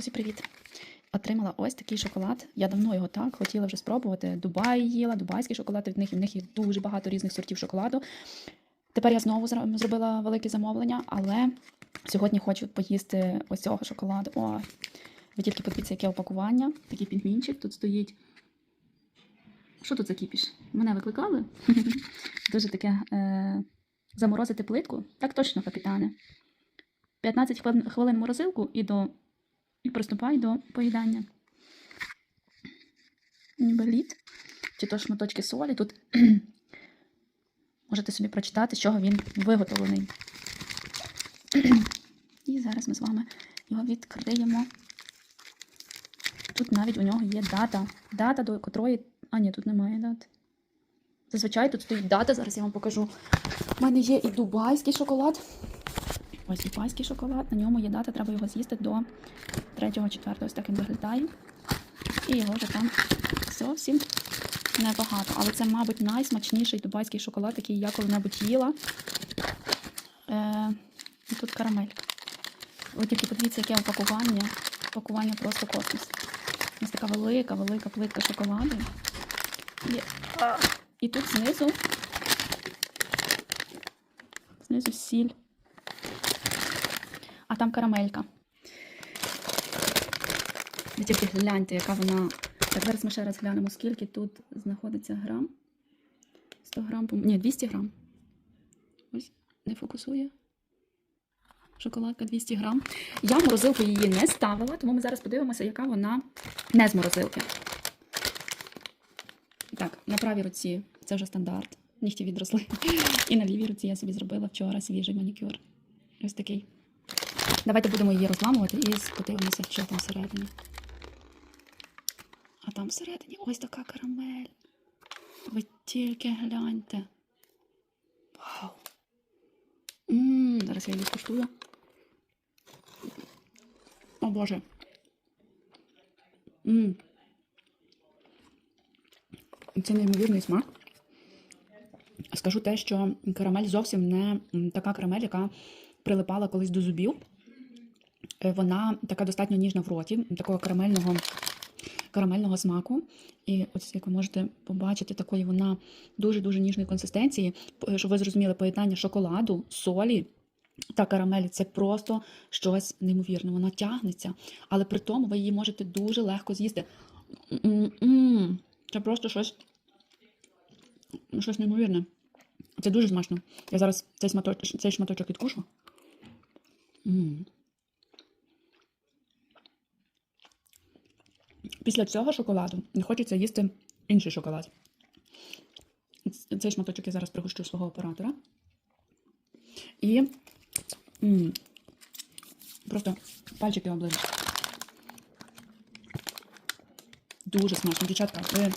Друзі, привіт! Отримала ось такий шоколад. Я давно його так хотіла вже спробувати. Дубай їла, дубайський шоколад від них, і в них є дуже багато різних сортів шоколаду. Тепер я знову зробила велике замовлення, але сьогодні хочу поїсти ось цього шоколаду. О, ви тільки подивіться, яке опакування. Такий пінгвінчик. Тут стоїть. Що тут за кіпіш? Мене викликали? Дуже таке е... заморозити плитку. Так точно, капітане. 15 хвилин, морозилку і до і приступай до поїдання. Ніби лід, чи то шматочки солі. Тут можете собі прочитати, з чого він виготовлений. І зараз ми з вами його відкриємо. Тут навіть у нього є дата. Дата, до котрої. А, ні, тут немає дати. Зазвичай тут стоїть дата, зараз я вам покажу. У мене є і дубайський шоколад. Ось дубайський шоколад, на ньому є дата, треба його з'їсти до 3-4. Ось так він виглядає. І його вже там зовсім небагато. Але це, мабуть, найсмачніший дубайський шоколад, який я коли-небудь їла. Е, і тут карамелька. Ви тільки подивіться, яке опакування. Опакування просто космос. Ось така велика, велика плитка шоколаду. І, і тут знизу. Знизу сіль. А там карамелька. Тільки гляньте, яка вона. Так, зараз ми ще раз глянемо, скільки тут знаходиться грам. 100 грам, ні, 200 грам. Ось, не фокусує. Шоколадка 200 грам. Я в морозилку її не ставила, тому ми зараз подивимося, яка вона не з морозилки. Так, на правій руці це вже стандарт. Нігті відросли. І на лівій руці я собі зробила вчора свіжий манікюр. Ось такий. Давайте будемо її розламувати і подивимося, що там всередині. А там всередині ось така карамель. Ви тільки гляньте. Вау. Ммм, зараз я її скуштую. О Боже. Ммм. Це неймовірний смак. Скажу те, що карамель зовсім не така карамель, яка прилипала колись до зубів. Вона така достатньо ніжна в роті, такого карамельного, карамельного смаку. І ось як ви можете побачити, такої вона дуже-дуже ніжної консистенції. Щоб ви зрозуміли, поєднання шоколаду, солі та карамелі це просто щось неймовірне. Вона тягнеться, але при тому ви її можете дуже легко з'їсти. Це просто щось, щось неймовірне. Це дуже смачно. Я зараз цей, сматоч, цей шматочок відкушу. М. Після цього шоколаду не хочеться їсти інший шоколад. Цей шматочок я зараз пригощу свого оператора. І м, просто пальчики оближу. Дуже смачно. Дівчатка, ви,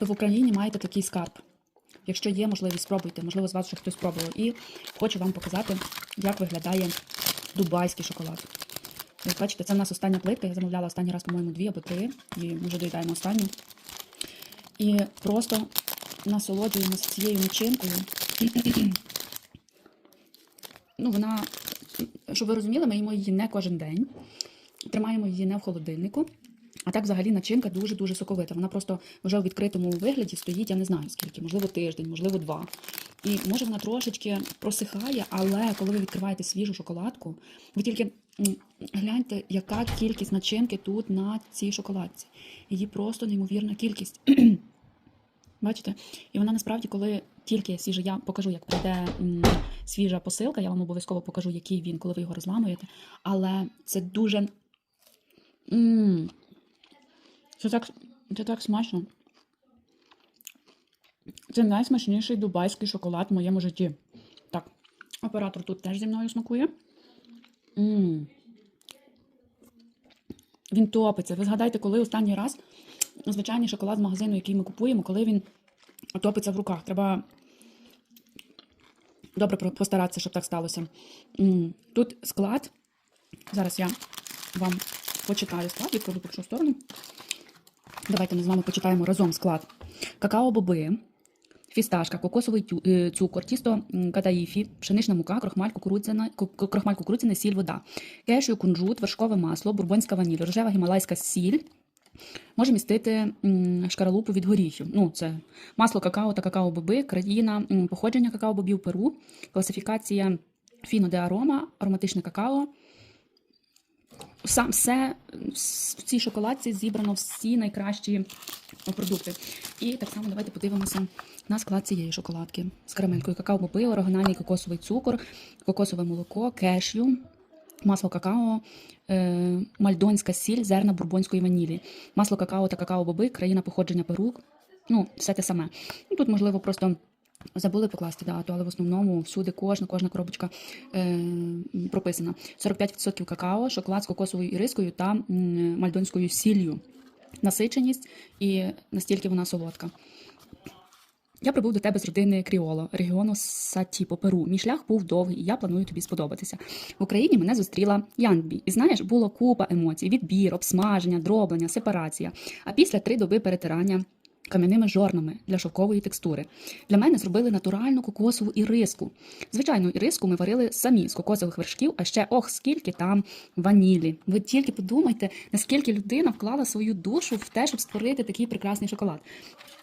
ви в Україні маєте такий скарб. Якщо є можливість, спробуйте. Можливо, з вас вже хтось спробував. І хочу вам показати, як виглядає дубайський шоколад. Як бачите, це в нас остання плитка. Я замовляла останній раз, по-моєму, дві або три. І ми вже доїдаємо останню. І просто насолоджуємося цією начинкою. ну, вона, щоб ви розуміли, ми їмо її не кожен день. Тримаємо її не в холодильнику. А так, взагалі, начинка дуже-дуже соковита. Вона просто вже у відкритому вигляді стоїть, я не знаю скільки, можливо, тиждень, можливо, два. І може вона трошечки просихає, але коли ви відкриваєте свіжу шоколадку, ви тільки гляньте, яка кількість начинки тут на цій шоколадці. Її просто неймовірна кількість. Бачите? І вона насправді, коли тільки свіжа, я покажу, як прийде свіжа посилка, я вам обов'язково покажу, який він, коли ви його розламуєте. Але це дуже. Це так, це так смачно. Це найсмачніший дубайський шоколад в моєму житті. Так, оператор тут теж зі мною смакує. м Він топиться. Ви згадайте, коли останній раз звичайний шоколад з магазину, який ми купуємо, коли він топиться в руках. Треба добре постаратися, щоб так сталося. Тут склад. Зараз я вам почитаю склад, відкладу по сторону. Давайте ми з вами почитаємо разом склад. Какао-боби, фісташка, кокосовий е, цукор, тісто катаїфі, пшенична мука, крохмаль, кукурудзяна, ку- ку- крохмаль кукурудзяна, сіль, вода, кешю, кунжут, вершкове масло, бурбонська ваніль, рожева гімалайська сіль. Може містити шкаралупу від горіхів. Ну, це масло какао та какао-боби, країна походження какао-бобів Перу, класифікація фіно де арома, ароматичне какао. Сам все в цій шоколадці зібрано всі найкращі продукти. І так само давайте подивимося на склад цієї шоколадки з карамелькою какао-боби, оригінальний кокосовий цукор, кокосове молоко, кешю, масло какао, е, мальдонська сіль, зерна бурбонської ванілі, масло какао та какао-боби, країна походження Перу. Ну, все те саме. Ну, тут, можливо, просто забули покласти дату, але в основному всюди кожна, кожна коробочка е, прописана. 45% какао, шоколад з кокосовою ірискою та мальдонською сіллю. Насиченість і настільки вона солодка. Я прибув до тебе з родини Кріоло, регіону Сатіпо, Перу. Мій шлях був довгий, і я планую тобі сподобатися. В Україні мене зустріла Янбі. І знаєш, було купа емоцій: відбір, обсмаження, дроблення, сепарація. А після три доби перетирання кам'яними жорнами для шовкової текстури. Для мене зробили натуральну кокосову іриску. Звичайну іриску ми варили самі з кокосових вершків, а ще ох, скільки там ванілі. Ви тільки подумайте, наскільки людина вклала свою душу в те, щоб створити такий прекрасний шоколад.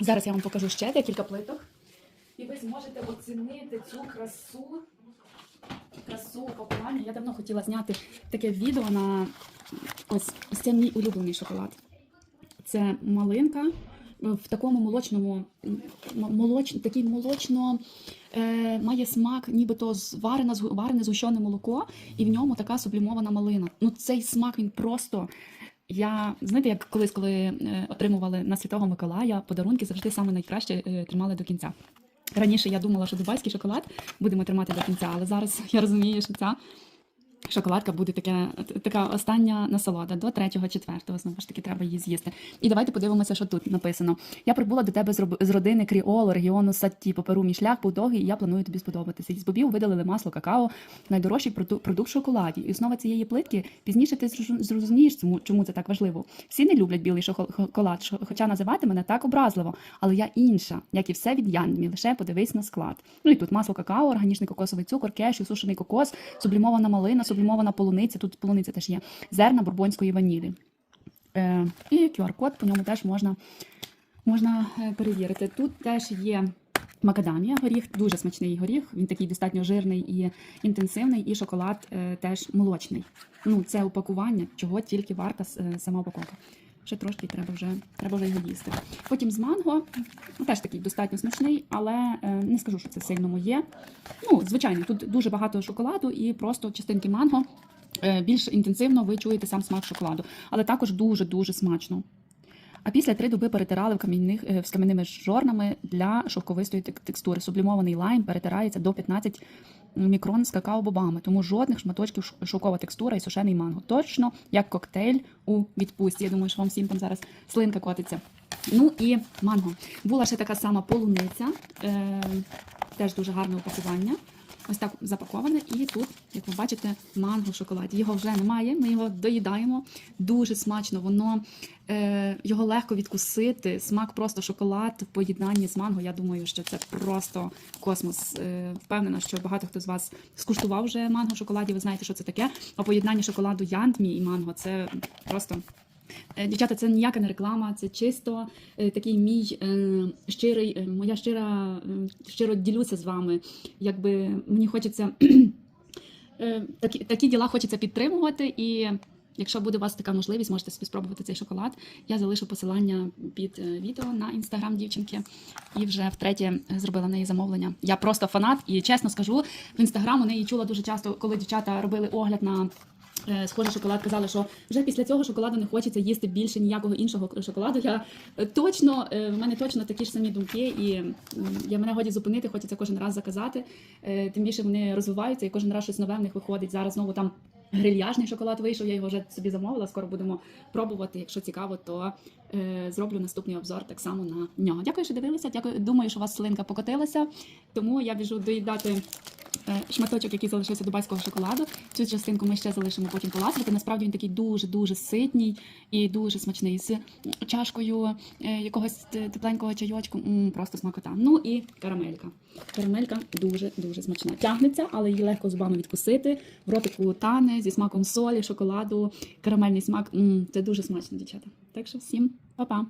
Зараз я вам покажу ще декілька плиток, і ви зможете оцінити цю красу. Красу пакування. Я давно хотіла зняти таке відео на ось, ось це мій улюблений шоколад. Це малинка в такому молочному, молоч, такий молочно е, має смак, нібито зварене, варене згущене молоко, і в ньому така сублімована малина. Ну цей смак він просто. Я знаєте, як колись, коли е, отримували на Святого Миколая подарунки, завжди саме найкраще е, тримали до кінця. Раніше я думала, що дубайський шоколад будемо тримати до кінця, але зараз я розумію, що ця шоколадка буде таке, така остання насолода до третього, четвертого. Знову ж таки, треба її з'їсти. І давайте подивимося, що тут написано. Я прибула до тебе з родини Кріоло, регіону Сатті, по Перу. Мій шлях був довгий, і я планую тобі сподобатися. Із бобів видалили масло какао, найдорожчий продукт шоколаді. І основа цієї плитки пізніше ти зрозумієш, чому, це так важливо. Всі не люблять білий шокол- шоколад, хоча називати мене так образливо. Але я інша, як і все від Янмі. Лише подивись на склад. Ну і тут масло какао, органічний кокосовий цукор, кешю, сушений кокос, сублімована малина, сублімована полуниця. Тут полуниця теж є, зерна бурбонської ванілі. Е, і QR-код по ньому теж можна, можна е, перевірити. Тут теж є. Макадамія горіх, дуже смачний горіх. Він такий достатньо жирний і інтенсивний, і шоколад е, теж молочний. Ну, це упакування, чого тільки варта сама упаковка. Ще трошки треба вже, треба вже його їсти. Потім з манго, ну, теж такий достатньо смачний, але е, не скажу, що це сильно моє. Ну, звичайно, тут дуже багато шоколаду і просто частинки манго. Е, Більш інтенсивно ви чуєте сам смак шоколаду, але також дуже-дуже смачно. А після три доби перетирали в кам'яних е, з кам'яними жорнами для шовковистої текстури. Сублімований лайм перетирається до 15 мікрон з какао-бобами, тому жодних шматочків шокова текстура і сушений манго. Точно як коктейль у відпустці. Я думаю, що вам всім там зараз слинка котиться. Ну і манго. Була ще така сама полуниця, е, теж дуже гарне упакування. Ось так запаковане, і тут, як ви бачите, манго в шоколаді. Його вже немає. Ми його доїдаємо. Дуже смачно. Воно е, його легко відкусити. Смак просто шоколад в поєднанні з манго. Я думаю, що це просто космос. Е, впевнена, що багато хто з вас скуштував вже манго в шоколаді. Ви знаєте, що це таке. А поєднання шоколаду Янтмі і манго це просто. Е, Дівчата, це ніяка не реклама, це чисто е, такий мій е, щирий, моя щира, щиро ділюся з вами. Якби мені хочеться такі, такі діла хочеться підтримувати. І якщо буде у вас така можливість, можете собі спробувати цей шоколад. Я залишу посилання під відео на інстаграм дівчинки і вже втретє зробила неї замовлення. Я просто фанат, і чесно скажу, в інстаграм у неї чула дуже часто, коли дівчата робили огляд на. Е, Схожий шоколад казали, що вже після цього шоколаду не хочеться їсти більше ніякого іншого шоколаду. Я е, точно е, в мене точно такі ж самі думки, і я мене годі зупинити, хочеться кожен раз заказати. Тим більше вони розвиваються і кожен раз щось нове в них виходить. Зараз знову там грильяжний шоколад вийшов. Я його вже собі замовила. Скоро будемо пробувати. Якщо цікаво, то зроблю наступний обзор так само на нього. Дякую, що дивилися. Дякую. Думаю, що у вас слинка покотилася. Тому я біжу доїдати шматочок, який залишився дубайського шоколаду. Цю частинку ми ще залишимо потім поласувати. Насправді він такий дуже-дуже ситній і дуже смачний. З чашкою е, якогось тепленького чайочку. М, просто смакота. Ну і карамелька. Карамелька дуже-дуже смачна. Тягнеться, але її легко зубами відкусити. В ротику тане зі смаком солі, шоколаду, карамельний смак. М, це дуже смачно, дівчата. Так що всім па-па!